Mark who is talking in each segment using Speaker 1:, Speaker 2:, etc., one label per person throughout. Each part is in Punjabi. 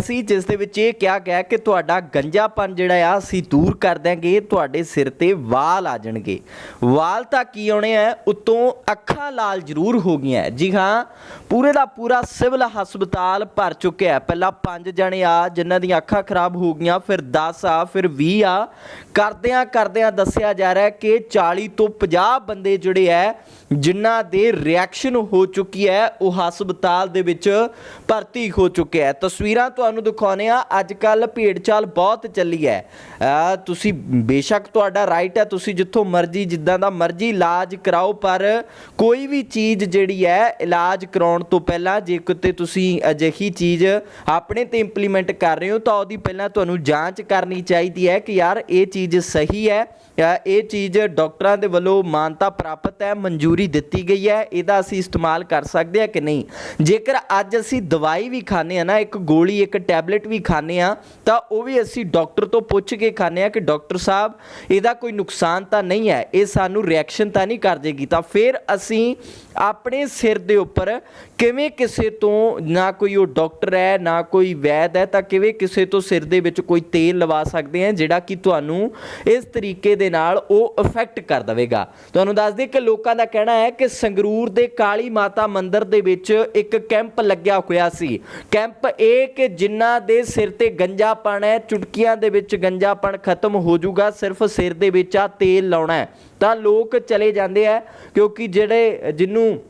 Speaker 1: ਸੀ, ਜਿਸ ਦੇ ਵਿੱਚ ਇਹ ਕਿਹਾ ਗਿਆ ਕਿ ਤੁਹਾਡਾ ਗੰਜਾਪਨ ਜਿਹੜਾ ਆ, ਅਸੀਂ ਦੂਰ ਕਰ ਦਾਂਗੇ ਤੁਹਾਡੇ ਸਿਰ ਤੇ ਵਾਲ ਆ ਜਾਣਗੇ। ਵਾਲ ਤਾਂ ਕੀ ਆਉਣੇ ਆ? ਉਤੋਂ ਅੱਖਾਂ ਲਾਲ ਜ਼ਰੂਰ ਹੋ ਗਈਆਂ। ਜੀ ਹਾਂ, ਪੂਰੇ ਦਾ ਪੂਰਾ ਸਿਵਲ ਹਸਪਤਾਲ ਭਰ ਚੁੱਕਿਆ ਪਹਿਲਾਂ 5 ਜਣੇ ਆ, ਜਿਨ੍ਹਾਂ ਦੀਆਂ ਅੱਖਾਂ ਖਰਾਬ ਹੋ ਗਈਆਂ, ਫਿਰ 10 ਆ, ਫਿਰ 20 ਆ। ਕਰਦਿਆਂ ਕਰਦਿਆਂ ਦੱਸਿਆ ਜਾ ਰਿਹਾ ਕਿ 40 ਤੋਂ 50 ਬੰਦੇ ਜਿਹੜੇ ਐ ਜਿਨ੍ਹਾਂ ਦੇ ਰਿਐਕਸ਼ਨ ਹੋ ਚੁੱਕੀ ਹੈ, ਉਹ ਹਸਪਤਾਲ ਦੇ ਵਿੱਚ ਭਰਤੀ ਹੋ ਚੁੱਕਿਆ ਹੈ। ਤਸਵੀਰਾਂ ਤੁਹਾਨੂੰ ਦਿਖਾਉਨੇ ਆ ਅੱਜ ਕੱਲ ਭੇਡਚਾਲ ਬਹੁਤ ਚੱਲੀ ਹੈ। ਤੁਸੀਂ ਬੇਸ਼ੱਕ ਤੁਹਾਡਾ ਰਾਈਟ ਹੈ, ਤੁਸੀਂ ਜਿੱਥੋਂ ਮਰਜ਼ੀ, ਜਿੱਦਾਂ ਦਾ ਮਰਜ਼ੀ ਇਲਾਜ ਕਰਾਓ, ਪਰ ਕੋਈ ਵੀ ਚੀਜ਼ ਜਿਹੜੀ ਹੈ, ਇਲਾਜ ਕਰਾਉਣ ਤੋਂ ਪਹਿਲਾਂ ਜੇ ਕਿਤੇ ਤੁਸੀਂ ਅਜਿਹੀ ਚੀਜ਼ ਆਪਣੇ ਤੇ ਇੰਪਲੀਮੈਂਟ ਕਰ ਰਹੇ ਹੋ, ਤਾਂ ਉਹਦੀ ਪਹਿਲਾਂ ਤੁਹਾਨੂੰ ਜਾਂਚ ਕਰਨੀ ਚਾਹੀਦੀ ਹੈ ਕਿ ਯਾਰ, ਇਹ ਚੀਜ਼ ਸਹੀ ਹੈ। ਇਹ ਚੀਜ਼ ਡਾਕਟਰਾਂ ਦੇ ਵੱਲੋਂ ਮਾਨਤਾ ਪ੍ਰਾਪਤ ਹੈ, ਮਨਜ਼ੂਰੀ ਦਿੱਤੀ ਗਈ ਹੈ, ਇਹਦਾ ਅਸੀਂ ਇਸਤੇਮਾਲ ਕਰ ਸਕਦੇ ਹਾਂ ਕਿ ਨਹੀਂ? ਜੇਕਰ ਅੱਜ ਅਸੀਂ ਦਵਾਈ ਵੀ ਖਾਂਦੇ ਆ ਨਾ, ਇੱਕ ਗੋਲੀ, ਇੱਕ ਟੈਬਲੇਟ ਵੀ ਖਾਂਦੇ ਆ ਤਾਂ ਉਹ ਵੀ ਅਸੀਂ ਡਾਕਟਰ ਤੋਂ ਪੁੱਛ ਕੇ ਖਾਂਦੇ ਆ ਕਿ ਡਾਕਟਰ ਸਾਹਿਬ, ਇਹਦਾ ਕੋਈ ਨੁਕਸਾਨ ਤਾਂ ਨਹੀਂ ਹੈ, ਇਹ ਸਾਨੂੰ ਰਿਐਕਸ਼ਨ ਤਾਂ ਨਹੀਂ ਕਰ ਜੇਗੀ ਤਾਂ ਫਿਰ ਅਸੀਂ ਆਪਣੇ ਸਿਰ ਦੇ ਉੱਪਰ ਕਿਵੇਂ ਕਿਸੇ ਤੋਂ ਨਾ ਕੋਈ ਉਹ ਡਾਕਟਰ ਹੈ, ਨਾ ਕੋਈ ਵੈਦ ਹੈ, ਤਾਂ ਕਿਵੇਂ ਕਿਸੇ ਤੋਂ ਸਿਰ ਦੇ ਵਿੱਚ ਕੋਈ ਤੇਲ ਲਵਾ ਸਕਦੇ ਆ ਜਿਹੜਾ ਕਿ ਤੁਹਾਨੂੰ ਇਸ ਤਰੀਕੇ ਦੇ ਨਾਲ ਉਹ ਇਫੈਕਟ ਕਰ ਦੇਵੇਗਾ। ਤੁਹਾਨੂੰ ਦੱਸ ਦਈਏ ਕਿ ਲੋਕਾਂ ਦਾ ਕਹਿਣਾ ਹੈ ਕਿ ਸੰਗਰੂਰ ਦੇ ਕਾਲੀ ਮਾਤਾ ਮੰਦਿਰ ਦੇ ਵਿੱਚ ਇੱਕ ਕੈਂਪ ਲੱਗਿਆ ਹੋਇਆ ਸੀ। ਕੈਂਪ ਇਹ ਕਿ ਜਿਨ੍ਹਾਂ ਦੇ ਸਿਰ ਤੇ ਗੰਜਾਪਣ ਹੈ, ਚੁਟਕੀਆਂ ਦੇ ਵਿੱਚ ਗੰਜਾਪਣ ਖਤਮ ਹੋ ਜਾਊਗਾ, ਸਿਰਫ ਸਿਰ ਦੇ ਵਿੱਚ ਆ ਤੇਲ ਲਾਉਣਾ ਤਾਂ ਲੋਕ ਚਲੇ ਜਾਂਦੇ ਆ ਕਿਉਂਕਿ ਜਿਹੜੇ, ਜਿਹਨੂੰ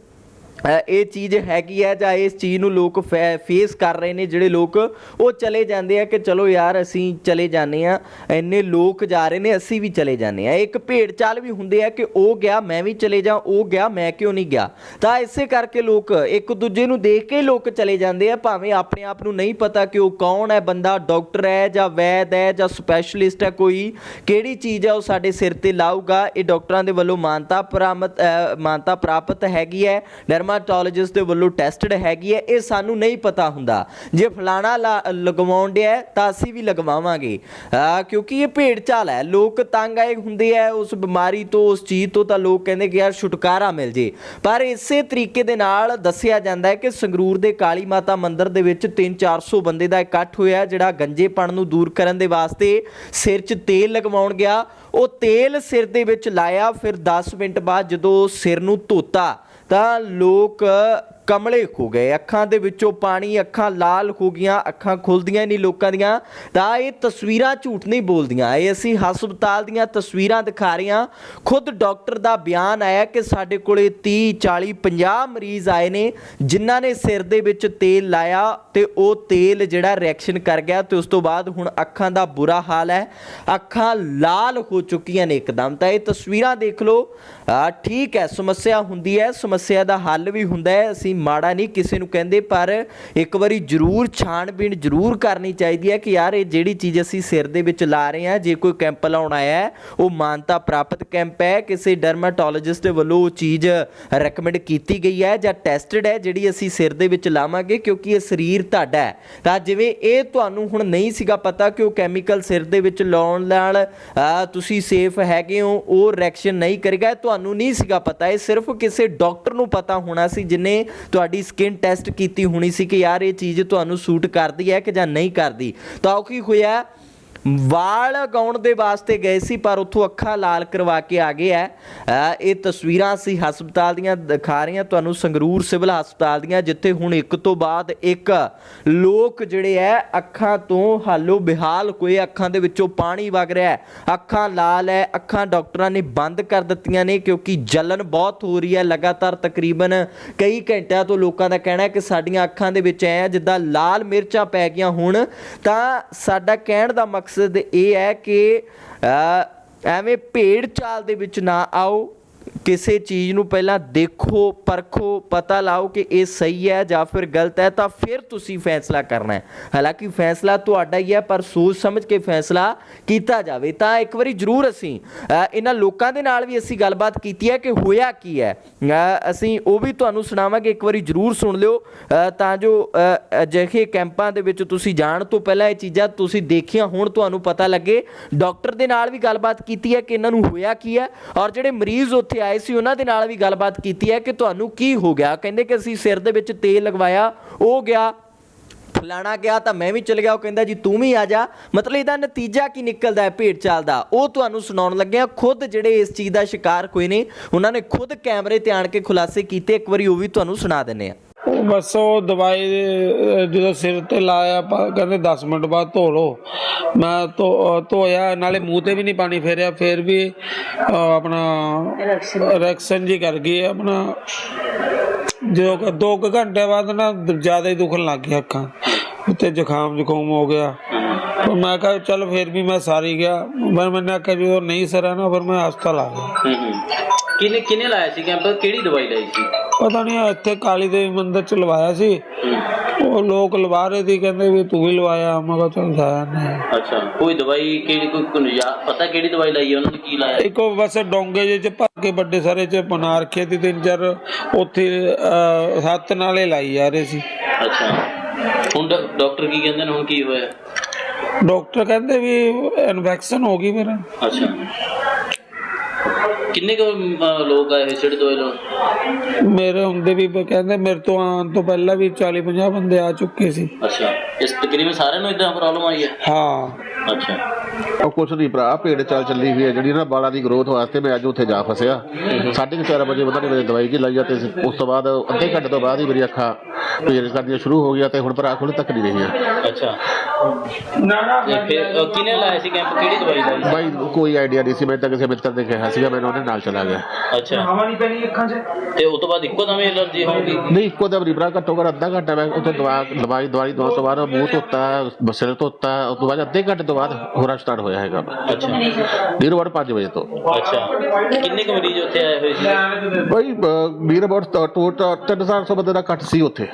Speaker 1: ਇਹ ਚੀਜ਼ ਹੈਗੀ ਹੈ ਜਾਂ ਇਸ ਚੀਜ਼ ਨੂੰ ਲੋਕ ਫੇਸ ਕਰ ਰਹੇ ਨੇ ਜਿਹੜੇ ਲੋਕ, ਉਹ ਚਲੇ ਜਾਂਦੇ ਆ ਕਿ ਚਲੋ ਯਾਰ ਅਸੀਂ ਚਲੇ ਜਾਂਦੇ ਆ, ਇੰਨੇ ਲੋਕ ਜਾ ਰਹੇ ਨੇ, ਅਸੀਂ ਵੀ ਚਲੇ ਜਾਂਦੇ ਆ। ਇੱਕ ਭੇਡ ਚਾਲ ਵੀ ਹੁੰਦੇ ਆ ਕਿ ਉਹ ਗਿਆ, ਮੈਂ ਵੀ ਚਲੇ ਜਾ, ਉਹ ਗਿਆ, ਮੈਂ ਕਿਉਂ ਨਹੀਂ ਗਿਆ? ਤਾਂ ਇਸੇ ਕਰਕੇ ਲੋਕ ਇੱਕ ਦੂਜੇ ਨੂੰ ਦੇਖ ਕੇ ਲੋਕ ਚਲੇ ਜਾਂਦੇ ਆ, ਭਾਵੇਂ ਆਪਣੇ ਆਪ ਨੂੰ ਨਹੀਂ ਪਤਾ ਕਿ ਉਹ ਕੌਣ ਹੈ, ਬੰਦਾ ਡਾਕਟਰ ਹੈ ਜਾਂ ਵੈਦ ਹੈ ਜਾਂ ਸਪੈਸ਼ਲਿਸਟ ਹੈ, ਕੋਈ ਕਿਹੜੀ ਚੀਜ਼ ਹੈ ਉਹ ਸਾਡੇ ਸਿਰ ਤੇ ਲਾਊਗਾ। ਇਹ ਡਾਕਟਰਾਂ ਦੇ ਵੱਲੋਂ ਮਾਨਤਾ ਪ੍ਰਾਪਤ ਮਾਨਤਾ ਪ੍ਰਾਪਤ ਹੈਗੀ ਹੈ ਡਰਮਾਟੋਲੋਜਿਸਟ ਦੇ ਵੱਲੋਂ ਟੈਸਟਡ ਹੈਗੀ ਹੈ, ਇਹ ਸਾਨੂੰ ਨਹੀਂ ਪਤਾ ਹੁੰਦਾ। ਜੇ ਫਲਾਣਾ ਲਾ- ਲਗਵਾਉਣ ਡਿਆ ਤਾਂ ਅਸੀਂ ਵੀ ਲਗਵਾਵਾਂਗੇ। ਕਿਉਂਕਿ ਇਹ ਭੇਡ ਚਾਲ ਹੈ, ਲੋਕ ਤੰਗ ਆਏ ਹੁੰਦੇ ਆ, ਉਸ ਬਿਮਾਰੀ ਤੋਂ, ਉਸ ਚੀਜ਼ ਤੋਂ ਤਾਂ ਲੋਕ ਕਹਿੰਦੇ ਕਿ ਯਾਰ ਛੁਟਕਾਰਾ ਮਿਲ ਜੇ। ਪਰ ਇਸੇ ਤਰੀਕੇ ਦੇ ਨਾਲ ਦੱਸਿਆ ਜਾਂਦਾ ਹੈ ਕਿ ਸੰਗਰੂਰ ਦੇ ਕਾਲੀ ਮਾਤਾ ਮੰਦਿਰ ਦੇ ਵਿੱਚ 3-400 ਬੰਦੇ ਦਾ ਇਕੱਠ ਹੋਇਆ ਜਿਹੜਾ ਗੰਜੇਪਣ ਨੂੰ ਦੂਰ ਕਰਨ ਦੇ ਵਾਸਤੇ ਸਿਰ 'ਚ ਤੇਲ ਲਗਵਾਉਣ ਗਿਆ। ਉਹ ਤੇਲ ਸਿਰ ਦੇ ਵਿੱਚ ਲਾਇਆ, ਫਿਰ 10 ਮਿੰਟ ਬਾਅਦ ਜਦੋਂ ਸਿਰ ਨੂੰ ਧੋਤਾ ਤਾਂ ਲੋਕ ਕਮਲੇ ਹੋ ਗਏ। ਅੱਖਾਂ ਦੇ ਵਿੱਚੋਂ ਪਾਣੀ, ਅੱਖਾਂ ਲਾਲ ਹੋ ਗਈਆਂ, ਅੱਖਾਂ ਖੁੱਲਦੀਆਂ ਨਹੀਂ ਲੋਕਾਂ ਦੀਆਂ। ਤਾਂ ਇਹ ਤਸਵੀਰਾਂ ਝੂਠ ਨਹੀਂ ਬੋਲਦੀਆਂ। ਇਹ ਅਸੀਂ ਹਸਪਤਾਲ ਦੀਆਂ ਤਸਵੀਰਾਂ ਦਿਖਾ ਰਹੇ ਹਾਂ। ਖੁਦ ਡਾਕਟਰ ਦਾ ਬਿਆਨ ਆਇਆ ਕਿ ਸਾਡੇ ਕੋਲੇ 30 40 50 ਮਰੀਜ਼ ਆਏ ਨੇ, ਜਿਨ੍ਹਾਂ ਨੇ ਸਿਰ ਦੇ ਵਿੱਚ ਤੇਲ ਲਾਇਆ ਤੇ ਉਹ ਤੇਲ ਜਿਹੜਾ ਰਿਐਕਸ਼ਨ ਕਰ ਗਿਆ ਤੇ ਉਸ ਤੋਂ ਬਾਅਦ ਹੁਣ ਅੱਖਾਂ ਦਾ ਬੁਰਾ ਹਾਲ ਹੈ। ਅੱਖਾਂ ਲਾਲ ਹੋ ਚੁੱਕੀਆਂ ਨੇ ਇੱਕਦਮ। ਤਾਂ ਇਹ ਤਸਵੀਰਾਂ ਦੇਖ ਲਓ। ਠੀਕ ਹੈ, ਸਮੱਸਿਆ ਹੁੰਦੀ ਹੈ। ਸਮੱਸਿਆ ਦਾ ਹੱਲ ਵੀ ਹੁੰਦਾ ਹੈ। ਅਸੀਂ ਮਾੜਾ ਨਹੀਂ ਕਿਸੇ ਨੂੰ ਕਹਿੰਦੇ, ਪਰ ਇੱਕ ਵਾਰੀ ਜ਼ਰੂਰ ਛਾਣਬੀਣ ਜ਼ਰੂਰ ਕਰਨੀ ਚਾਹੀਦੀ ਹੈ ਕਿ ਯਾਰ ਇਹ ਜਿਹੜੀ ਚੀਜ਼ ਅਸੀਂ ਸਿਰ ਦੇ ਵਿੱਚ ਲਾ ਰਹੇ ਹਾਂ, ਜੇ ਕੋਈ ਕੈਂਪ ਲਾਉਣ ਆਇਆ ਹੈ, ਉਹ ਮਾਨਤਾ ਪ੍ਰਾਪਤ ਕੈਂਪ ਹੈ। ਕਿਸੇ ਡਰਮਾਟੋਲੋਜਿਸਟ ਦੇ ਵੱਲੋਂ ਉਹ ਚੀਜ਼ ਰეკਮੈਂਡ ਕੀਤੀ ਗਈ ਹੈ ਜਾਂ ਟੈਸਟਡ ਹੈ, ਜਿਹੜੀ ਅਸੀਂ ਸਿਰ ਦੇ ਵਿੱਚ ਲਾਵਾਂਗੇ, ਕਿਉਂਕਿ ਇਹ ਸਰੀਰ ਤੁਹਾਡਾ ਹੈ। ਤਾਂ ਜਿਵੇਂ ਇਹ ਤੁਹਾਨੂੰ ਹੁਣ ਨਹੀਂ ਸੀਗਾ ਪਤਾ ਕਿ ਉਹ ਕੈਮੀਕਲ ਸਿਰ ਦੇ ਵਿੱਚ ਲਾਉਣ ਨਾਲ ਤੁਸੀਂ ਸੇਫ ਹੈਗੇ ਹੋ, ਉਹ ਰਿਐਕਸ਼ਨ ਨਹੀਂ ਕਰੇਗਾ ਤੁਹਾਨੂੰ ਨਹੀਂ ਸੀਗਾ ਪਤਾ। ਇਹ ਸਿਰਫ ਕਿਸੇ ਡਾਕਟਰ ਨੂੰ ਪਤਾ ਹੋਣਾ ਸੀ, ਜਿਨੇ ਤੁਹਾਡੀ ਸਕਿਨ ਟੈਸਟ ਕੀਤੀ ਹੋਣੀ ਸੀ ਕਿ ਯਾਰ ਇਹ ਚੀਜ਼ ਤੁਹਾਨੂੰ ਸੂਟ ਕਰਦੀ ਹੈ ਕਿ ਜਾਂ ਨਹੀਂ ਕਰਦੀ? ਤਾਂ ਉਹ ਕੀ ਹੋਇਆ? ਵਾਲ ਗਾਉਣ ਦੇ ਵਾਸਤੇ ਗਏ ਸੀ, ਪਰ ਉੱਥੋਂ ਅੱਖਾਂ ਲਾਲ ਕਰਵਾ ਕੇ ਆ ਗਏ ਐ ਇਹ ਤਸਵੀਰਾਂ ਸੀ ਹਸਪਤਾਲ ਦੀਆਂ, ਦਿਖਾ ਰਹੀਆਂ ਤੁਹਾਨੂੰ ਸੰਗਰੂਰ ਸਿਵਲ ਹਸਪਤਾਲ ਦੀਆਂ, ਜਿੱਥੇ ਹੁਣ ਇੱਕ ਤੋਂ ਬਾਅਦ ਇੱਕ ਲੋਕ ਜਿਹੜੇ ਐ ਅੱਖਾਂ ਤੋਂ ਹਾਲੋ ਬਿਹਾਲ ਹੋਏ, ਅੱਖਾਂ ਦੇ ਵਿੱਚੋਂ ਪਾਣੀ ਵਗ ਰਿਹਾ ਹੈ। ਅੱਖਾਂ ਲਾਲ ਐ ਅੱਖਾਂ ਡਾਕਟਰਾਂ ਨੇ ਬੰਦ ਕਰ ਦਿੱਤੀਆਂ ਨੇ, ਕਿਉਂਕਿ ਜਲਨ ਬਹੁਤ ਹੋ ਰਹੀ ਹੈ, ਲਗਾਤਾਰ ਤਕਰੀਬਨ ਕਈ ਘੰਟਿਆਂ ਤੋਂ ਲੋਕਾਂ ਦਾ ਕਹਿਣਾ ਹੈ ਕਿ ਸਾਡੀਆਂ ਅੱਖਾਂ ਦੇ ਵਿੱਚ ਐ ਜਿੱਦਾਂ ਲਾਲ ਮਿਰਚਾਂ ਪੈ ਗਈਆਂ ਹੁਣ, ਤਾਂ ਸਾਡਾ ਕਹਿਣ ਦਾ ਮਕਸਦ ਮਕਸਦ ਇਹ ਹੈ ਕਿ ਐਵੇਂ ਭੇਡ ਚਾਲ ਦੇ ਵਿੱਚ ਨਾ ਆਓ। ਕਿਸੇ ਚੀਜ਼ ਨੂੰ ਪਹਿਲਾਂ ਦੇਖੋ, ਪਰਖੋ, ਪਤਾ ਲਾਓ ਕਿ ਇਹ ਸਹੀ ਹੈ ਜਾਂ ਫਿਰ ਗਲਤ ਹੈ, ਤਾਂ ਫਿਰ ਤੁਸੀਂ ਫੈਸਲਾ ਕਰਨਾ ਹੈ। ਹਾਲਾਂਕਿ ਫੈਸਲਾ ਤੁਹਾਡਾ ਹੀ ਹੈ, ਪਰ ਸੋਚ ਸਮਝ ਕੇ ਫੈਸਲਾ ਕੀਤਾ ਜਾਵੇ। ਤਾਂ ਇੱਕ ਵਾਰੀ ਜ਼ਰੂਰ ਅਸੀਂ ਇਹਨਾਂ ਲੋਕਾਂ ਦੇ ਨਾਲ ਵੀ ਅਸੀਂ ਗੱਲਬਾਤ ਕੀਤੀ ਹੈ ਕਿ ਹੋਇਆ ਕੀ ਹੈ। ਅਸੀਂ ਉਹ ਵੀ ਤੁਹਾਨੂੰ ਸੁਣਾਵਾਂਗੇ, ਇੱਕ ਵਾਰੀ ਜ਼ਰੂਰ ਸੁਣ ਲਿਓ। ਤਾਂ ਜੋ ਅਜਿਹੇ ਕੈਂਪਾਂ ਦੇ ਵਿੱਚ ਤੁਸੀਂ ਜਾਣ ਤੋਂ ਪਹਿਲਾਂ ਇਹ ਚੀਜ਼ਾਂ ਤੁਸੀਂ ਦੇਖੀਆਂ ਹੁਣ, ਤੁਹਾਨੂੰ ਪਤਾ ਲੱਗੇ। ਡਾਕਟਰ ਦੇ ਨਾਲ ਵੀ ਗੱਲਬਾਤ ਕੀਤੀ ਹੈ ਕਿ ਇਹਨਾਂ ਨੂੰ ਹੋਇਆ ਕੀ ਹੈ। ਔਰ ਜਿਹੜੇ ਮਰੀਜ਼ ਉੱਥੇ ਆਏ ਸੀ, ਉਹਨਾਂ ਦੇ ਨਾਲ ਵੀ ਗੱਲਬਾਤ ਕੀਤੀ ਹੈ ਕਿ ਤੁਹਾਨੂੰ ਕੀ ਹੋ ਗਿਆ? ਕਹਿੰਦੇ ਕਿ ਅਸੀਂ ਸਿਰ ਦੇ ਵਿੱਚ ਤੇਲ ਲਗਵਾਇਆ, ਉਹ ਗਿਆ, ਫਲਾਣਾ ਗਿਆ, ਤਾਂ ਮੈਂ ਵੀ ਚਲ ਗਿਆ। ਉਹ ਕਹਿੰਦਾ ਜੀ, ਤੂੰ ਵੀ ਆ ਜਾ। ਮਤਲਬ ਇਹਦਾ ਨਤੀਜਾ ਕੀ ਨਿਕਲਦਾ ਹੈ ਭੇਡ ਚਾਲ ਦਾ? ਉਹ ਤੁਹਾਨੂੰ ਸੁਣਾਉਣ ਲੱਗਿਆ ਖੁਦ ਜਿਹੜੇ ਇਸ ਚੀਜ਼ ਦਾ ਸ਼ਿਕਾਰ ਹੋਏ ਨੇ, ਉਹਨਾਂ ਨੇ ਖੁਦ ਕੈਮਰੇ ਤੇ ਆਣ ਕੇ ਖੁਲਾਸੇ ਕੀਤੇ। ਇੱਕ ਵਾਰੀ ਉਹ ਵੀ ਤੁਹਾਨੂੰ ਸੁਣਾ ਦਿੰਨੇ ਆ
Speaker 2: ਬਸ ਉਹ ਦਵਾਈ ਜਦੋਂ ਸਿਰ ਤੇ ਲਾਇਆ ਕਹਿੰਦੇ 10 ਮਿੰਟ ਬਾਅਦ ਧੋ ਲਓ। ਮੈਂ ਧੋਇਆ ਨਾਲੇ ਮੂੰਹ ਤੇ ਵੀ ਨਹੀਂ ਪਾਣੀ ਫੇਰਿਆ ਫਿਰ ਵੀ ਆਪਣਾ ਰਿਐਕਸ਼ਨ ਜੀ ਕਰ ਗਈ ਆਪਣਾ ਜਦੋਂ ਦੋ ਕੁ ਘੰਟੇ ਬਾਅਦ ਨਾ ਜ਼ਿਆਦਾ ਹੀ ਦੁਖਣ ਲੱਗ ਗਿਆ ਅੱਖਾਂ। ਤੇ ਜ਼ੁਕਾਮ ਜ਼ੁਕਾਮ ਹੋ ਗਿਆ। ਪਰ ਮੈਂ ਕਿਹਾ ਚੱਲ ਫਿਰ ਵੀ ਮੈਂ ਸਾਰੀ ਗਿਆ। ਪਰ ਮੈਨੇ ਆਖਿਆ ਉਹ ਨਹੀਂ ਸਰਿਆ ਨਾ ਫਿਰ ਮੈਂ ਹਸਪਤਾਲ ਆ ਗਿਆ।
Speaker 3: ਕਿਹਨੇ ਕਿਹਨੇ ਲਾਇਆ ਸੀ ਕੈਂਪ? ਕਿਹੜੀ ਦਵਾਈ ਲਈ ਸੀ?
Speaker 2: ਪਤਾ ਨਹੀਂ ਇੱਥੇ ਕਾਲੀ ਦੇਵੀ ਮੰਦਿਰ ਚ ਲਵਾਇਆ ਸੀ। ਉਹ ਲੋਕ ਲਵਾ ਰਹੇ ਸੀ ਕਹਿੰਦੇ ਵੀ ਤੂੰ ਵੀ ਲਵਾਇਆ। ਮੈਂ ਕਿਹਾ ਚੱਲ ਜਾਇਆ ਨਹੀਂ।
Speaker 3: ਅੱਛਾ ਕੋਈ ਦਵਾਈ ਕਿਹੜੀ ਕੋਈ ਪਤਾ ਕਿਹੜੀ ਦਵਾਈ ਲਈ ਹੈ ਉਹਨਾਂ ਨੇ ਕੀ ਲਾਇਆ?
Speaker 2: ਇੱਕੋ ਬਸ ਡੋਂਗੇ ਜਿਹੇ ਚ ਭਰ ਕੇ ਵੱਡੇ ਸਾਰੇ ਚ ਬਣਾ ਰੱਖੇ ਸੀ ਤਿੰਨ ਚਾਰ ਉੱਥੇ ਅਹ, ਹੱਥ ਨਾਲੇ ਲਾਈ ਜਾ ਰਹੇ ਸੀ।
Speaker 3: ਅੱਛਾ। ਹੁਣ ਡਾ- ਡਾਕਟਰ ਕੀ ਕਹਿੰਦੇ ਨੇ ਹੁਣ ਕੀ ਹੋਇਆ?
Speaker 2: ਡਾਕਟਰ ਕਹਿੰਦੇ ਵੀ ਇਨਫੈਕਸ਼ਨ ਹੋ ਗਈ ਮੇਰਾ
Speaker 3: ਅੱਛਾ। ਕਿੰਨੇ ਕੁ ਲੋਕ ਆਏ ਜਿਹੜੇ ਦਵਾਈ ਲਾਉਣ
Speaker 2: ਮੇਰੇ ਹੁੰਦੇ ਵੀ ਕਹਿੰਦੇ ਮੇਰੇ ਤੋਂ ਆਉਣ ਤੋਂ ਪਹਿਲਾਂ ਵੀ 40 50 ਬੰਦੇ ਆ ਚੁੱਕੇ ਸੀ।
Speaker 3: ਅੱਛਾ। ਇਸ ਤਕਰੀਬਨ ਸਾਰਿਆਂ ਨੂੰ ਇਦਾਂ ਪ੍ਰੋਬਲਮ ਆਈ ਹੈ?
Speaker 2: ਹਾਂ।
Speaker 3: ਅੱਛਾ।
Speaker 4: ਉਹ ਕੁਛ ਨਹੀਂ ਭਰਾ ਭੇਡ ਚਾਲ ਚੱਲੀ ਹੋਈ ਹੈ ਜਿਹੜੀ ਨਾ ਬਾਲਾਂ ਦੀ ਗਰੋਥ ਵਾਸਤੇ ਮੈਂ ਅੱਜ ਉੱਥੇ ਜਾ ਫਸਿਆ। ਸਾਢੇ ਕੁ ਚਾਰ ਵਜੇ ਉਹਨਾਂ ਨੇ ਦਵਾਈ ਜੀ ਲਾਈ ਆ ਤੇ ਉਸ ਤੋਂ ਬਾਅਦ ਅੱਧੇ ਘੰਟੇ ਤੋਂ ਬਾਅਦ ਹੀ ਮੇਰੀ ਅੱਖਾਂ ਪੀੜ ਕਰਦੀਆਂ ਸ਼ੁਰੂ ਹੋ ਗਿਆ ਤੇ ਹੁਣ ਭਰਾ ਖੁੱਲ੍ਹ ਤੱਕ ਨਹੀਂ ਰਹੀਆਂ।
Speaker 3: ਅੱਛਾ। ਤੇ ਫਿਰ ਅ, ਕਿਹਨੇ ਲਾਇਆ ਸੀ ਕੈਂਪ ਕਿਹੜੀ ਦਵਾਈ ਲਾਈ ਸੀ?
Speaker 4: ਬਾਈ ਕੋਈ ਆਈਡੀਆ ਨਹੀਂ ਸੀ ਮੈਂ ਤਾਂ ਕਿਸੇ ਮਿੱਤਰ ਨੇ ਕਿਹਾ ਸੀਗਾ ਮੈਨੂੰ ਉਹਦੇ ਨਾਲ ਚਲਾ ਗਿਆ।
Speaker 3: ਅੱਛਾ। ਹਵਾ ਨਹੀਂ ਪੈਣੀ ਅੱਖਾਂ 'ਚ? ਤੇ ਉਸ ਤੋਂ ਬਾਅਦ ਇੱਕੋ ਦਮ ਐਲਰਜੀ ਹੋ ਗਈ?
Speaker 4: ਨਹੀਂ ਇੱਕੋ ਦਮ ਨਹੀਂ ਭਰਾ ਘੱਟੋ ਘੱਟ ਅੱਧਾ ਘੰਟਾ ਮੈਂ ਉੱਥੇ ਦਵਾ ਦਵਾਈ ਦਵਾਈ ਦਵਾਉਣ ਤੋਂ ਬਾਅਦ ਮੂੰਹ ਧੋਤਾ ਬਸਲ ਧੋਤਾ ਉਸ ਤੋਂ ਬਾਅਦ ਅੱਧੇ ਘੰਟੇ ਤੋਂ ਬਾਅਦ ਹੋਰਾ ਸਟਾਰਟ ਹੋਇਆ ਹੈਗਾ।
Speaker 3: ਅੱਛਾ।
Speaker 4: ਨੀਰ ਵੜ 5 ਵਜੇ ਤੋਂ।
Speaker 3: ਅੱਛਾ। ਕਿੰਨੇ ਕੁ ਮਰੀਜ਼ ਉੱਥੇ ਆਏ ਹੋਏ ਸੀ?
Speaker 4: ਬਾਈ ਨੀਰ ਵੜ ਟੋਟਲ 300 ਬੰਦੇ ਦਾ ਘੱਟ ਸੀ ਉੱਥੇ।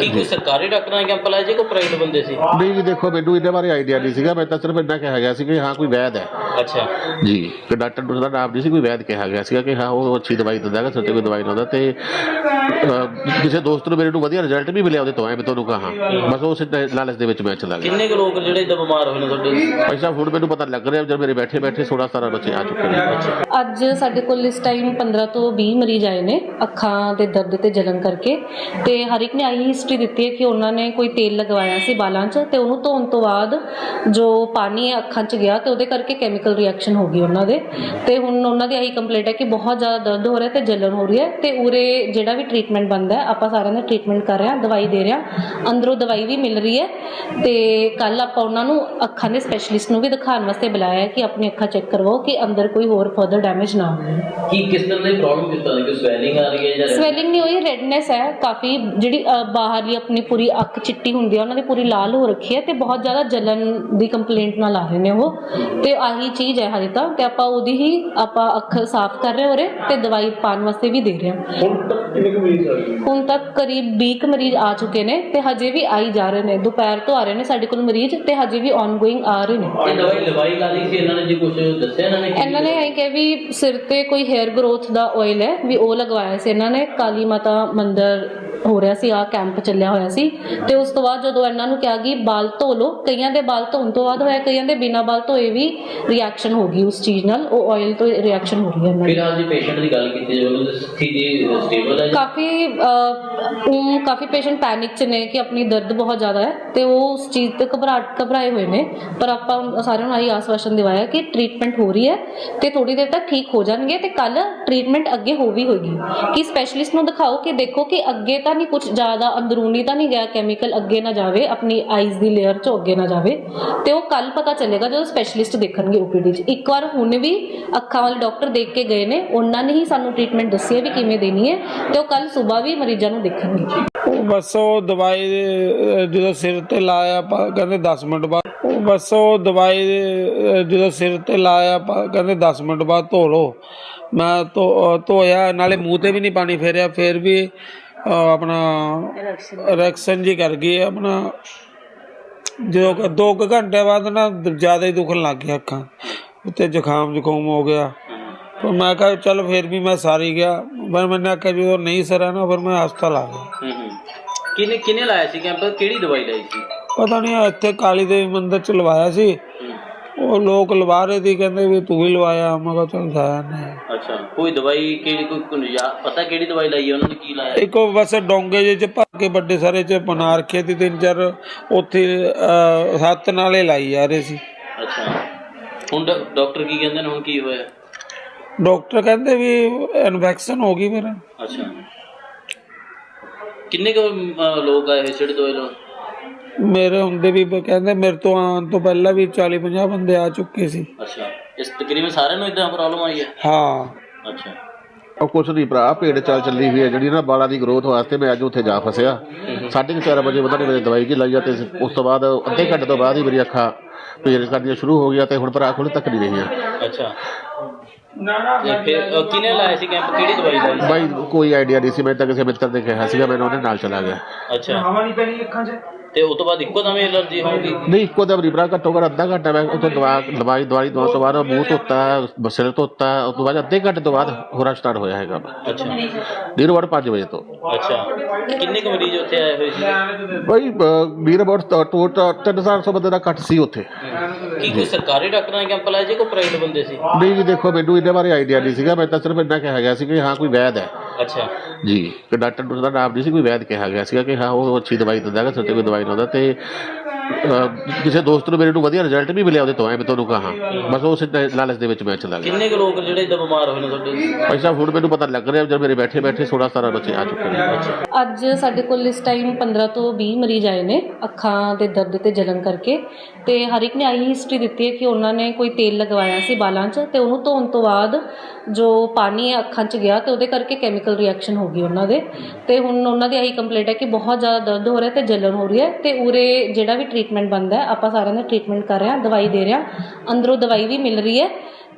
Speaker 3: ਕੀ ਕੋਈ ਸਰਕਾਰੀ ਡਾਕਟਰਾਂ ਨੇ ਕੈਂਪ ਲਾਇਆ ਜੀ ਕੋਈ ਪ੍ਰਾਈਵੇਟ ਬੰਦੇ ਸੀ?
Speaker 4: ਨਹੀਂ ਜੀ ਦੇਖੋ ਮੈਨੂੰ ਇਹਦੇ ਬਾਰੇ ਆਈਡੀਆ ਨਹੀਂ ਸੀਗਾ। ਮੈਂ ਤਾਂ ਸਿਰਫ ਇੰਨਾ ਕਿਹਾ ਗਿਆ ਸੀ ਕਿ ਹਾਂ ਕੋਈ ਵੈਦ ਹੈ।
Speaker 3: ਅੱਛਾ।
Speaker 4: ਜੀ ਕਿ ਡਾਕਟਰ ਨੂੰ ਦਾ ਨਾਮ ਨਹੀਂ ਸੀ ਕੋਈ ਵੈਦ ਕਿਹਾ ਗਿਆ ਸੀਗਾ ਕਿ ਹਾਂ ਉਹ ਅੱਛੀ ਦਵਾਈ ਦਿੰਦਾ ਹੈ ਸੱਤੇ ਕੋਈ ਦਵਾਈ ਲਾਉਂਦਾ ਤੇ ਕਿਸੇ ਦੋਸਤ ਨੂੰ ਮੇਰੇ ਨੂੰ ਵਧੀਆ ਰਿਜ਼ਲਟ ਵੀ ਮਿਲਿਆ ਉਹਦੇ ਤੋਂ ਐ ਮੈਂ ਤੁਹਾਨੂੰ ਕਹਾਂ। ਬਸ ਉਸ ਲਾਲਚ ਦੇ ਵਿੱਚ ਮੈਂ ਚਲਾ ਗਿਆ।
Speaker 3: ਕਿੰਨੇ ਕੁ ਲੋਕ ਜਿਹੜੇ ਇਦਾਂ ਬਿਮਾਰ ਹੋਏ ਨੇ ਤੁਹਾਡੇ?
Speaker 4: ਭਾਈ ਸਾਹਿਬ ਹੁਣ ਮੈਨੂੰ ਪਤਾ ਲੱਗ ਰਿਹਾ ਜਦ ਮੇਰੇ ਬੈਠੇ ਬੈਠੇ 16 17 ਬੱਚੇ ਆ ਚੁੱਕੇ ਨੇ।
Speaker 5: ਅੱਜ ਸਾਡੇ ਕੋਲ ਇਸ ਟਾਈਮ 15 ਤੋਂ 20 ਮਰੀਜ਼ ਆਏ ਨੇ, ਅੱਖਾਂ ਦੇ ਦਰਦ ਤੇ ਜਲਨ ਕਰਕੇ। ਤੇ ਹਰ ਇੱਕ ਨੇ ਆਈ ਹਿਸਟਰੀ ਦਿੱਤੀ ਹੈ ਕਿ ਉਹਨਾਂ ਨੇ ਕੋਈ ਤੇਲ ਲਗਵਾਇਆ ਸੀ ਬਾਲਾਂ 'ਚ ਤੇ ਉਹਨੂੰ ਧੋਣ ਤੋਂ ਬਾਅਦ ਜੋ ਪਾਣੀ ਹੈ ਅੱਖਾਂ 'ਚ ਗਿਆ ਤੇ ਉਹਦੇ ਕਰਕੇ ਕੈਮੀਕਲ ਰਿਐਕਸ਼ਨ ਹੋ ਗਈ ਉਹਨਾਂ ਦੇ। ਤੇ ਹੁਣ ਉਹਨਾਂ ਦੀ ਆਹੀ ਕੰਪਲੇਂਟ ਹੈ ਕਿ ਬਹੁਤ ਜ਼ਿਆਦਾ ਦਰਦ ਹੋ ਰਿਹਾ ਤੇ ਜਲਨ ਹੋ ਰਹੀ ਹੈ ਤੇ ਉਰੇ ਜਿਹੜਾ ਵੀ ਟ੍ਰੀਟਮੈਂਟ ਬੰਦਾ ਹੈ, ਆਪਾਂ ਸਾਰਿਆਂ ਦਾ ਟ੍ਰੀਟਮੈਂਟ ਕਰ ਰਹੇ ਹਾਂ, ਦਵਾਈ ਦੇ ਰਹੇ ਹਾਂ। ਅੰਦਰੋਂ ਦਵਾਈ ਵੀ ਮਿਲ ਰਹੀ ਹੈ ਤੇ ਕੱਲ ਆਪਾਂ ਉਹਨਾਂ ਨੂੰ ਅੱਖਾਂ ਦੇ ਸਪੈਸ਼ਲਿਸਟ ਨੂੰ ਵੀ ਦਿਖਾਉਣ ਵਾਸਤੇ ਬੁਲਾਇਆ ਹੈ ਕਿ ਆਪਣੀ ਅੱਖਾਂ ਚੈੱਕ ਕਰਵਾਓ ਕਿ ਅੰਦਰ ਕੋਈ ਹੋਰ ਫਰਦਰ ਡੈਮੇਜ ਨਾ ਹੋਵੇ।
Speaker 3: ਕੀ ਕਿਸ ਤਰ੍ਹਾਂ ਦੀ ਪ੍ਰੋਬਲਮ ਕਿਸ ਤਰ੍ਹਾਂ ਦੀ ਕੋਈ ਸਵੈਲਿੰਗ ਆ ਰਹੀ ਹੈ ਜਾਂ
Speaker 5: ਸਵੈਲਿੰਗ ਨਹੀਂ ਹੋਈ ਰੈਡਨੈਸ ਹੈ। ਕਾਫੀ ਜਿਹੜੀ ਅ, ਬਾਹਰਲੀ ਆਪਣੀ ਪੂਰੀ ਅੱਖ ਚਿੱਟੀ ਹੁੰਦੀ ਹੈ ਉਹਨਾਂ ਦੀ ਪੂਰੀ ਲਾਲ ਹੋ ਰੱਖੀ ਹੈ ਤੇ ਬਹੁਤ ਜ਼ਿਆਦਾ ਜਲਨ ਦੀ ਕੰਪਲੇਂਟ ਨਾਲ ਆ ਰਹੇ ਨੇ ਉਹ। ਤੇ ਆਹੀ ਚੀਜ਼ ਹੈ ਹਜੇ ਤਾਂ ਤੇ ਆਪਾਂ ਉਹਦੀ ਹੀ ਆਪਾਂ ਅੱਖ ਸਾਫ਼ ਕਰ ਰਹੇ ਹੋ ਤੇ ਦਵਾਈ ਪਾਉਣ ਵਾਸਤੇ ਵੀ ਦੇ ਰਹੇ ਹਾਂ। ਹੁਣ ਤੱਕ ਕਿੰਨੇ ਮਰੀਜ਼ ਆ ਗਏ? ਹੁਣ ਤੱਕ ਕਰੀਬ 20 ਕੁ ਮਰੀਜ਼ ਆ ਚੁੱਕੇ ਨੇ ਤੇ ਹਜੇ ਵੀ ਆਈ ਜਾ ਰਹੇ ਨੇ। ਦੁਪਹਿਰ ਤੋਂ ਆ ਰਹੇ ਨੇ ਸਾਡੇ ਕੋਲ ਮਰੀਜ਼ ਤੇ ਹਜੇ ਵੀ ਆਨਗੋਇੰਗ ਆ ਰਹੇ ਨੇ।
Speaker 3: ਇਹ ਦਵਾਈ ਲਵਾਈ ਲਾ ਲਈ ਸੀ, ਇਹਨਾਂ ਨੇ ਜੀ ਕੁਝ ਦੱਸਿਆ ਇਹਨਾਂ ਨੇ ਕੀ
Speaker 5: ਇਹਨਾਂ ਨੇ ਇਹ ਕਿਹਾ ਵੀ ਸਿਰ ਤੇ ਕੋਈ 헤ਅਰ ਗਰੋਥ ਦਾ ਆਇਲ ਹੈ, ਵੀ ਉਹ ਲਗਵਾਇਆ ਸੀ ਇਹਨਾਂ ਨੇ, ਕਾਲੀ ਮਾਤਾ ਮੰਦਿਰ ਹੋ ਰਿਹਾ ਸੀ ਆ ਕੈਂਪ ਚੱਲਿਆ ਹੋਇਆ ਸੀ। ਤੇ ਉਸ ਤੋਂ ਬਾਅਦ ਜਦੋਂ ਇਹਨਾਂ ਨੂੰ ਕਿਹਾ ਕਿ ਬਾਲ ਧੋ ਲਓ ਕਈਆਂ ਦੇ ਬਾਲ ਧੋਣ ਤੋਂ ਬਾਅਦ ਹੋਇਆ ਕਈਆਂ ਦੇ ਬਿਨਾਂ ਬਾਲ ਧੋਏ ਵੀ ਰਿਐਕਸ਼ਨ ਹੋ ਗਈ ਉਸ ਚੀਜ਼ ਨਾਲ। ਉਹ ਆਇਲ ਤੋਂ ਰਿਐਕਸ਼ਨ ਹੋ ਰਹੀ ਹੈ ਇਹਨਾਂ ਦੀ।
Speaker 3: ਫਿਲਹਾਲ ਜੀ ਪੇਸ਼ੈਂਟ ਦੀ ਗੱਲ ਕੀਤੀ ਜਾਵੇ ਤਾਂ ਸਥਿਤੀ ਸਟੇਬਲ ਹੈ
Speaker 5: ਕਾਫੀ ਉਮ, ਕਾਫੀ ਪੇਸ਼ੈਂਟ ਪੈਨਿਕ ਚ ਨੇ ਕਿ ਆਪਣੀ ਦਰਦ ਬਹੁਤ ਜ਼ਿਆਦਾ ਹੈ ਤੇ ਉਹ ਉਸ ਚੀਜ਼ ਤੇ ਘਬਰਾਹਟ ਘਬਰਾਏ ਹੋਏ ਨੇ। ਪਰ ਆਪਾਂ ਸਾਰਿਆਂ ਨੂੰ ਆਹੀ ਆਸਵਾਸ਼ਨ ਦਿਵਾਇਆ ਕਿ ਟ੍ਰੀਟਮੈਂਟ ਹੋ ਰਹੀ ਹੈ ਤੇ ਥੋੜੀ ਦੇਰ ਤੱਕ ਠੀਕ ਹੋ ਜਾਣਗੇ ਤੇ ਕੱਲ ਟ੍ਰੀਟਮੈਂਟ ਅੱਗੇ ਹੋ ਵੀ ਹੋਏਗੀ। ਕਿ ਸਪੈਸ਼ਲਿਸਟ ਨੂੰ ਦਿਖਾਓ ਕਿ ਦੇਖੋ ਕਿ ਅੱਗੇ ਤਾਂ ਨਹੀਂ ਕੁਝ ਜ਼ਿਆਦਾ ਅੰਦਰੂਨੀ ਤਾਂ ਨਹੀਂ ਗਿਆ ਕੈਮੀਕਲ ਅੱਗੇ ਨਾ ਜਾਵੇ, ਆਪਣੀ ਆਈਜ਼ ਦੀ ਲੇਅਰ ਚ ਅੱਗੇ ਨਾ ਜਾਵੇ। ਤੇ ਉਹ ਕੱਲ ਪਤਾ ਚੱਲੇਗਾ ਜਦੋਂ ਸਪੈਸ਼ਲਿਸਟ ਦੇਖਣਗੇ ਓਪੀਡੀ ਚ। ਇੱਕ ਵਾਰ ਹੁਣ ਵੀ ਅੱਖਾਂ ਵਾਲੇ ਡਾਕਟਰ ਦੇਖ ਕੇ ਗਏ ਨੇ, ਉਹਨਾਂ ਨੇ ਹੀ ਸਾਨੂੰ ਟ੍ਰੀਟਮੈਂਟ ਦੱਸੀ ਹੈ ਵੀ ਕਿਵੇਂ ਦੇਣੀ ਹੈ, ਤੇ ਉਹ ਕੱਲ ਸਵੇਰ ਵੀ ਮਰੀਜ਼ਾਂ ਨੂੰ ਦੇਖਣਗੇ।
Speaker 2: ਉਹ ਬਸ ਉਹ ਦਵਾਈ ਜਦੋਂ ਸਿਰ ਤੇ ਲਾਇਆ ਪਾ- ਕਹਿੰਦੇ 10 ਮਿੰਟ ਬਾਅਦ ਉਹ ਬਸ ਉਹ ਦਵਾਈ ਜਦੋਂ ਸਿਰ ਤੇ ਲਾਇਆ ਕਹਿੰਦੇ 10 ਮਿੰਟ ਬਾਅਦ ਧੋ ਲਓ। ਮੈਂ ਧੋਇਆ, ਨਾਲੇ ਮੂੰਹ ਤੇ ਵੀ ਨਹੀਂ ਪਾਣੀ ਫੇਰਿਆ, ਫਿਰ ਵੀ ਆਪਣਾ ਰਿਐਕਸ਼ਨ ਜੀ ਕਰ ਗਈ ਆਪਣਾ ਜਦੋਂ ਕ- ਦੋ ਕੁ ਘੰਟੇ ਬਾਅਦ ਨਾ ਜ਼ਿਆਦਾ ਹੀ ਦੁਖਣ ਲੱਗ ਗਿਆ ਅੱਖਾਂ ਤੇ ਜ਼ੁਕਾਮ ਜ਼ੁਕਾਮ ਹੋ ਗਿਆ। ਪਰ ਮੈਂ ਕਿਹਾ ਚੱਲ ਫਿਰ ਵੀ ਮੈਂ ਸਾਰੀ ਗਿਆ ਪਰ ਮੈਨੇ ਆਖਿਆ ਵੀ ਉਹ ਨਹੀਂ ਸਰਿਆ ਨਾ ਫਿਰ ਮੈਂ ਹਸਪਤਾਲ ਆ ਗਿਆ।
Speaker 3: ਕਿਹਨੇ ਕਿਹਨੇ ਲਾਇਆ ਸੀ ਕੈਂਪ? ਕਿਹੜੀ ਦਵਾਈ ਲਈ ਸੀ?
Speaker 2: ਪਤਾ ਨਹੀਂ ਇੱਥੇ ਕਾਲੀ ਦੇਵੀ ਮੰਦਿਰ ਚ ਲਵਾਇਆ ਸੀ। ਉਹ ਲੋਕ ਲਵਾ ਰਹੇ ਸੀ ਕਹਿੰਦੇ ਵੀ ਤੂੰ ਵੀ ਲਵਾਇਆ ਮੈਂ ਕਿਹਾ ਚੱਲ ਜਾਇਆ ਨਹੀਂ।
Speaker 3: ਅੱਛਾ ਕੋਈ ਦਵਾਈ ਕਿਹੜੀ ਕੋਈ ਯਾ- ਪਤਾ ਕਿਹੜੀ ਦਵਾਈ ਲਈ ਹੈ ਉਹਨਾਂ ਨੇ ਕੀ ਲਾਇਆ?
Speaker 2: ਇੱਕੋ ਬਸ ਡੋਂਗੇ ਜਿਹੇ ਚ ਭਰ ਕਿ ਵੱਡੇ ਸਾਰੇ ਚ ਬਣਾ ਰੱਖੇ ਤੇ ਤਿੰਨ ਚਾਰ ਉੱਥੇ ਅਹ, ਹੱਥ ਨਾਲੇ ਲਾਈ ਜਾ ਰਹੇ ਸੀ।
Speaker 3: ਅੱਛਾ। ਹੁਣ ਡਾ- ਡਾਕਟਰ ਕੀ ਕਹਿੰਦੇ ਨੇ ਹੁਣ ਕੀ ਹੋਇਆ?
Speaker 2: ਡਾਕਟਰ ਕਹਿੰਦੇ ਵੀ ਇਨਫੈਕਸ਼ਨ ਹੋ ਗਈ ਮੇਰਾ।
Speaker 3: ਅੱਛਾ। ਕਿੰਨੇ ਕੁ ਲੋਕ ਆਏ ਸਿਰ ਤੋਂ ਇਹ ਲੋਕ
Speaker 2: ਮੇਰੇ ਹੁੰਦੇ ਵੀ ਬ- ਕਹਿੰਦੇ ਮੇਰੇ ਤੋਂ ਆਉਣ ਤੋਂ ਪਹਿਲਾਂ ਵੀ 40 50 ਬੰਦੇ ਆ ਚੁੱਕੇ ਸੀ।
Speaker 3: ਅੱਛਾ। ਇਸ ਤਕਰੀਬਨ ਸਾਰਿਆਂ ਨੂੰ ਇਦਾਂ ਪ੍ਰੋਬਲਮ ਆਈ ਹੈ?
Speaker 2: ਹਾਂ।
Speaker 3: ਅੱਛਾ।
Speaker 4: ਉਹ ਕੁਛ ਨਹੀਂ ਭਰਾ ਭੇਡ ਚਾਲ ਚੱਲੀ ਹੋਈ ਹੈ ਜਿਹੜੀ ਨਾ ਬਾਲਾਂ ਦੀ ਗਰੋਥ ਵਾਸਤੇ ਮੈਂ ਅੱਜ ਉੱਥੇ ਜਾ ਫਸਿਆ। ਸਾਢੇ ਕੁ ਚਾਰ ਵਜੇ ਉਹਨਾਂ ਨੇ ਦਵਾਈ ਜੀ ਲਾਈ ਆ ਤੇ ਉਸ ਤੋਂ ਬਾਅਦ ਅੱਧੇ ਘੰਟੇ ਤੋਂ ਬਾਅਦ ਹੀ ਮੇਰੀ ਅੱਖਾਂ ਪੀੜ ਕਰਨੀਆਂ ਸ਼ੁਰੂ ਹੋ ਗਈਆਂ ਤੇ ਹੁਣ ਭਰਾ ਖੁੱਲ੍ਹ ਤੱਕ ਨਹੀਂ ਰਹੀਆਂ।
Speaker 3: ਅੱਛਾ। ਤੇ ਫਿਰ ਕਿਹਨੇ ਲਾਇਆ ਸੀ ਕੈਂਪ ਕਿਹੜੀ ਦਵਾਈ ਲਾਈ ਸੀ?
Speaker 4: ਬਾਈ ਕੋਈ ਆਈਡੀਆ ਨਹੀਂ ਸੀ ਮੈਂ ਤਾਂ ਕਿਸੇ ਮਿੱਤਰ ਨੇ ਕਿਹਾ ਸੀਗਾ ਮੈਨੂੰ ਉਹਦੇ ਨਾਲ ਚਲਾ ਗਿਆ।
Speaker 3: ਅੱਛਾ। ਹਵਾ ਨਹੀਂ ਪੈਣੀ ਅੱਖਾਂ 'ਚ? ਤੇ ਉਸ ਤੋਂ ਬਾਅਦ ਇੱਕੋ ਦਮ ਐਲਰਜੀ ਹੋ ਗਈ।
Speaker 4: ਨਹੀਂ ਇੱਕੋ ਦਮ ਨਹੀਂ ਭਰਾ ਘੱਟੋ ਘੱਟ ਅੱਧਾ ਘੰਟਾ ਮੈਂ ਉੱਥੋਂ ਦਵਾ ਦਵਾਈ ਦਵਾਈ ਦਵਾਉਣ ਤੋਂ ਬਾਅਦ ਮੂੰਹ ਧੋਤਾ ਬਸਲ ਧੋਤਾ ਉਸ ਤੋਂ ਬਾਅਦ ਅੱਧੇ ਘੰਟੇ ਤੋਂ ਬਾਅਦ ਹੋਰਾ ਸਟਾਰਟ ਹੋਇਆ ਹੈਗਾ
Speaker 3: ਅੱਛਾ।
Speaker 4: ਨੀਰ ਵੜ 5 ਵਜੇ ਤੋਂ।
Speaker 3: ਅੱਛਾ। ਕਿੰਨੇ ਕੁ ਮਰੀਜ਼ ਉੱਥੇ ਆਏ ਹੋਏ ਸੀ?
Speaker 4: ਬਾਈ ਨੀਰ ਵੜ ਟੋਟਲ 300 ਬੰਦੇ ਦਾ ਘੱਟ ਸੀ ਉੱਥੇ।
Speaker 3: ਕੀ ਕੋਈ ਸਰਕਾਰੀ ਡਾਕਟਰਾਂ ਨੇ ਕੈਂਪ ਲਾਇਆ ਜੀ ਕੋਈ ਪ੍ਰਾਈਵੇਟ ਬੰਦੇ ਸੀ?
Speaker 4: ਨਹੀਂ ਜੀ ਦੇਖੋ ਮੈਨੂੰ ਇਹਦੇ ਬਾਰੇ ਆਈਡੀਆ ਨਹੀਂ ਸੀਗਾ। ਮੈਂ ਤਾਂ ਸਿਰਫ ਇੰਨਾ ਕਿਹਾ ਗਿਆ ਸੀ ਕਿ ਹਾਂ ਕੋਈ ਵੈਦ ਹੈ।
Speaker 3: ਅੱਛਾ।
Speaker 4: ਜੀ ਕਿ ਡਾਕਟਰ ਦਾ ਨਾਮ ਨਹੀਂ ਸੀ ਕੋਈ ਵੈਦ ਕਿਹਾ ਗਿਆ ਸੀਗਾ ਕਿ ਹਾਂ ਉਹ ਅੱਛੀ ਦਵਾਈ ਦਿੰਦਾ ਹੈਗਾ ਸੱਤੇ ਕੋਈ ਦਵਾਈ ਲਾਉਂਦਾ ਤੇ ਅਹ, ਕਿਸੇ ਦੋਸਤ ਨੂੰ ਮੇਰੇ ਨੂੰ ਵਧੀਆ ਰਿਜ਼ਲਟ ਵੀ ਮਿਲਿਆ ਉਹਦੇ ਤੋਂ ਐ ਮੈਂ ਤੁਹਾਨੂੰ ਕਹਾਂ। ਬਸ ਉਸ ਲਾਲਚ ਦੇ ਵਿੱਚ ਮੈਂ ਚਲਾ ਗਿਆ।
Speaker 3: ਕਿੰਨੇ ਕੁ ਲੋਕ ਜਿਹੜੇ ਇਦਾਂ ਬਿਮਾਰ ਹੋਏ ਨੇ ਤੁਹਾਡੇ?
Speaker 4: ਭਾਈ ਸਾਹਿਬ ਹੁਣ ਮੈਨੂੰ ਪਤਾ ਲੱਗ ਰਿਹਾ ਜਦ ਮੇਰੇ ਬੈਠੇ ਬੈਠੇ 16 17 ਬੱਚੇ ਆ ਚੁੱਕੇ ਨੇ।
Speaker 5: ਅੱਜ ਸਾਡੇ ਕੋਲ ਇਸ ਟਾਈਮ 15 ਤੋਂ 20 ਮਰੀਜ਼ ਆਏ ਨੇ ਅੱਖਾਂ ਦੇ ਦਰਦ ਤੇ ਜਲਨ ਕਰਕੇ। ਤੇ ਹਰ ਇੱਕ ਨੇ ਆਈ ਹਿਸਟਰੀ ਦਿੱਤੀ ਹੈ ਕਿ ਉਹਨਾਂ ਨੇ ਕੋਈ ਤੇਲ ਲਗਵਾਇਆ ਸੀ ਬਾਲਾਂ 'ਚ ਤੇ ਉਹਨੂੰ ਧੋਣ ਤੋਂ ਬਾਅਦ ਜੋ ਪਾਣੀ ਹੈ ਅੱਖਾਂ 'ਚ ਗਿਆ ਤੇ ਉਹਦੇ ਕਰਕੇ ਕੈਮੀਕਲ ਰਿਐਕਸ਼ਨ ਹੋ ਗਈ ਉਹਨਾਂ ਦੇ। ਤੇ ਹੁਣ ਉਹਨਾਂ ਦੀ ਆਹੀ ਕੰਪਲੇਂਟ ਹੈ ਕਿ ਬਹੁਤ ਜ਼ਿਆਦਾ ਦਰਦ ਹੋ ਰਿਹਾ ਤੇ ਜਲਨ ਹੋ ਰਹੀ ਹੈ ਤੇ ਉਰੇ ਜਿਹੜਾ ਵੀ ਟ੍ਰੀਟਮੈਂਟ ਬਣਦਾ ਆਪਾਂ ਸਾਰਿਆਂ ਦਾ ਟ੍ਰੀਟਮੈਂਟ ਕਰ ਰਹੇ ਹਾਂ, ਦਵਾਈ ਦੇ ਰਹੇ ਹਾਂ। ਅੰਦਰੋਂ ਦਵਾਈ ਵੀ ਮਿਲ ਰਹੀ ਹੈ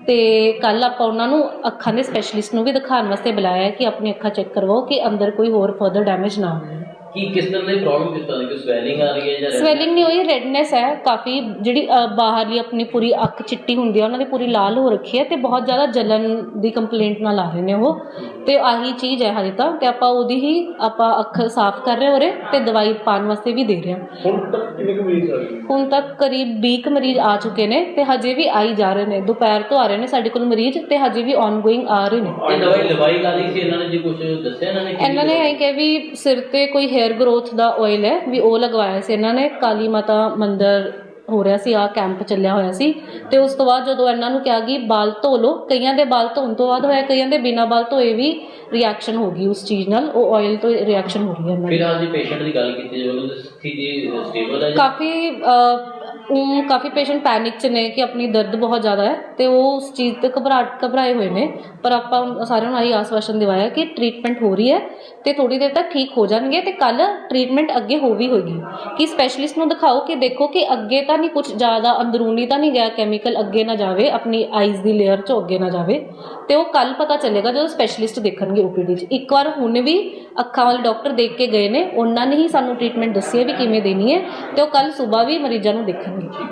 Speaker 5: ਤੇ ਕੱਲ ਆਪਾਂ ਉਹਨਾਂ ਨੂੰ ਅੱਖਾਂ ਦੇ ਸਪੈਸ਼ਲਿਸਟ ਨੂੰ ਵੀ ਦਿਖਾਉਣ ਵਾਸਤੇ ਬੁਲਾਇਆ ਕਿ ਆਪਣੀ ਅੱਖਾਂ ਚੈੱਕ ਕਰਵਾਓ ਕਿ ਅੰਦਰ ਕੋਈ ਹੋਰ ਫਰਦਰ ਡੈਮੇਜ ਨਾ ਹੋਵੇ।
Speaker 3: ਕੀ ਕਿਸ ਤਰ੍ਹਾਂ ਦੀ ਪ੍ਰੋਬਲਮ ਕਿਸ ਤਰ੍ਹਾਂ ਦੀ? ਕੋਈ ਸਵੈਲਿੰਗ ਆ ਰਹੀ ਹੈ ਜਾਂ
Speaker 5: ਸਵੈਲਿੰਗ ਨਹੀਂ ਹੋਈ ਰੈਡਨੈਸ ਹੈ। ਕਾਫੀ ਜਿਹੜੀ ਅ, ਬਾਹਰਲੀ ਆਪਣੀ ਪੂਰੀ ਅੱਖ ਚਿੱਟੀ ਹੁੰਦੀ ਹੈ ਉਹਨਾਂ ਦੀ ਪੂਰੀ ਲਾਲ ਹੋ ਰੱਖੀ ਹੈ ਤੇ ਬਹੁਤ ਜ਼ਿਆਦਾ ਜਲਨ ਦੀ ਕੰਪਲੇਂਟ ਨਾਲ ਆ ਰਹੇ ਨੇ ਉਹ। ਤੇ ਆਹੀ ਚੀਜ਼ ਹੈ ਹਜੇ ਤਾਂ ਤੇ ਆਪਾਂ ਉਹਦੀ ਹੀ ਆਪਾਂ ਅੱਖ ਸਾਫ਼ ਕਰ ਰਹੇ ਹੋ ਰਹੇ ਤੇ ਦਵਾਈ ਪਾਉਣ ਵਾਸਤੇ ਵੀ ਦੇ ਰਹੇ ਹਾਂ। ਹੁਣ ਤੱਕ ਕਿੰਨੇ ਕੁ ਮਰੀਜ਼ ਆ ਗਏ? ਹੁਣ ਤੱਕ ਕਰੀਬ 20 ਕੁ ਮਰੀਜ਼ ਆ ਚੁੱਕੇ ਨੇ ਤੇ ਹਜੇ ਵੀ ਆਈ ਜਾ ਰਹੇ ਨੇ। ਦੁਪਹਿਰ ਤੋਂ ਆ ਰਹੇ ਨੇ ਸਾਡੇ ਕੋਲ ਮਰੀਜ਼ ਤੇ ਹਜੇ ਵੀ ਆਨਗੋਇੰਗ ਆ ਰਹੇ ਨੇ।
Speaker 3: ਇਹ ਦਵਾਈ ਲਵਾਈ ਲਾ ਲਈ ਸੀ ਇਹਨਾਂ ਨੇ ਜੀ ਕੁਝ ਦੱਸਿਆ ਇਹਨਾਂ ਨੇ ਕੀ
Speaker 5: ਇਹਨਾਂ ਨੇ ਇਹ ਕਿਹਾ ਵੀ ਸਿਰ ਤੇ ਕੋਈ ਹੇਅਰ ਗਰੋਥ ਦਾ ਆਇਲ ਹੈ ਵੀ ਉਹ ਲਗਵਾਇਆ ਸੀ। ਇਹਨਾਂ ਨੇ ਕਾਲੀ ਮਾਤਾ ਮੰਦਿਰ ਹੋ ਰਿਹਾ ਸੀ ਆ ਕੈਂਪ ਚੱਲਿਆ ਹੋਇਆ ਸੀ। ਤੇ ਉਸ ਤੋਂ ਬਾਅਦ ਜਦੋਂ ਇਹਨਾਂ ਨੂੰ ਕਿਹਾ ਕਿ ਬਾਲ ਧੋ ਲਓ ਕਈਆਂ ਦੇ ਬਾਲ ਧੋਣ ਤੋਂ ਬਾਅਦ ਹੋਇਆ ਕਈਆਂ ਦੇ ਬਿਨਾਂ ਬਾਲ ਧੋਏ ਵੀ ਰਿਐਕਸ਼ਨ ਹੋ ਗਈ ਉਸ ਚੀਜ਼ ਨਾਲ। ਉਹ ਆਇਲ ਤੋਂ ਰਿਐਕਸ਼ਨ ਹੋ ਰਹੀ ਹੈ ਇਹਨਾਂ ਦੀ।
Speaker 3: ਫਿਲਹਾਲ ਜੀ ਪੇਸ਼ੈਂਟ ਦੀ ਗੱਲ ਕੀਤੀ ਜਾਵੇ ਸਥਿਤੀ ਸਟੇਬਲ ਹੈ
Speaker 5: ਕਾਫੀ ਉਹ ਕਾਫੀ ਪੇਸ਼ੈਂਟ ਪੈਨਿਕ ਚ ਨੇ ਕਿ ਆਪਣੀ ਦਰਦ ਬਹੁਤ ਜ਼ਿਆਦਾ ਹੈ ਤੇ ਉਹ ਉਸ ਚੀਜ਼ ਤੇ ਘਬਰਾਹਟ ਘਬਰਾਏ ਹੋਏ ਨੇ। ਪਰ ਆਪਾਂ ਸਾਰਿਆਂ ਨੂੰ ਆਹੀ ਆਸਵਾਸ਼ਨ ਦਿਵਾਇਆ ਕਿ ਟ੍ਰੀਟਮੈਂਟ ਹੋ ਰਹੀ ਹੈ ਤੇ ਥੋੜੀ ਦੇਰ ਤੱਕ ਠੀਕ ਹੋ ਜਾਣਗੇ ਤੇ ਕੱਲ ਟ੍ਰੀਟਮੈਂਟ ਅੱਗੇ ਹੋ ਵੀ ਹੋਏਗੀ। ਕਿ ਸਪੈਸ਼ਲਿਸਟ ਨੂੰ ਦਿਖਾਓ ਕਿ ਦੇਖੋ ਕਿ ਅੱਗੇ ਤਾਂ ਨਹੀਂ ਕੁਝ ਜ਼ਿਆਦਾ ਅੰਦਰੂਨੀ ਤਾਂ ਨਹੀਂ ਗਿਆ ਕੈਮੀਕਲ ਅੱਗੇ ਨਾ ਜਾਵੇ, ਆਪਣੀ ਆਈਜ਼ ਦੀ ਲੇਅਰ ਚੋਂ ਅੱਗੇ ਨਾ ਜਾਵੇ। ਤੇ ਉਹ ਕੱਲ ਪਤਾ ਚੱਲੇਗਾ ਜਦੋਂ ਸਪੈਸ਼ਲਿਸਟ ਦੇਖਣਗੇ ਓਪੀਡੀ 'ਚ। ਇੱਕ ਵਾਰ ਹੁਣ ਵੀ ਅੱਖਾਂ ਵਾਲੇ ਡਾਕਟਰ ਦੇਖ ਕੇ ਗਏ ਨੇ, ਉਹਨਾਂ ਨੇ ਹੀ ਸਾਨੂੰ ਟ੍ਰੀਟਮੈਂਟ ਦੱਸੀ ਹੈ ਵੀ ਕਿਵੇਂ ਦੇਣੀ ਹੈ ਅਤੇ ਉਹ ਕੱਲ੍ਹ ਸੁਬਾਹ ਵੀ ਮਰੀਜ਼ਾਂ ਨੂੰ ਦੇਖਣਗੇ।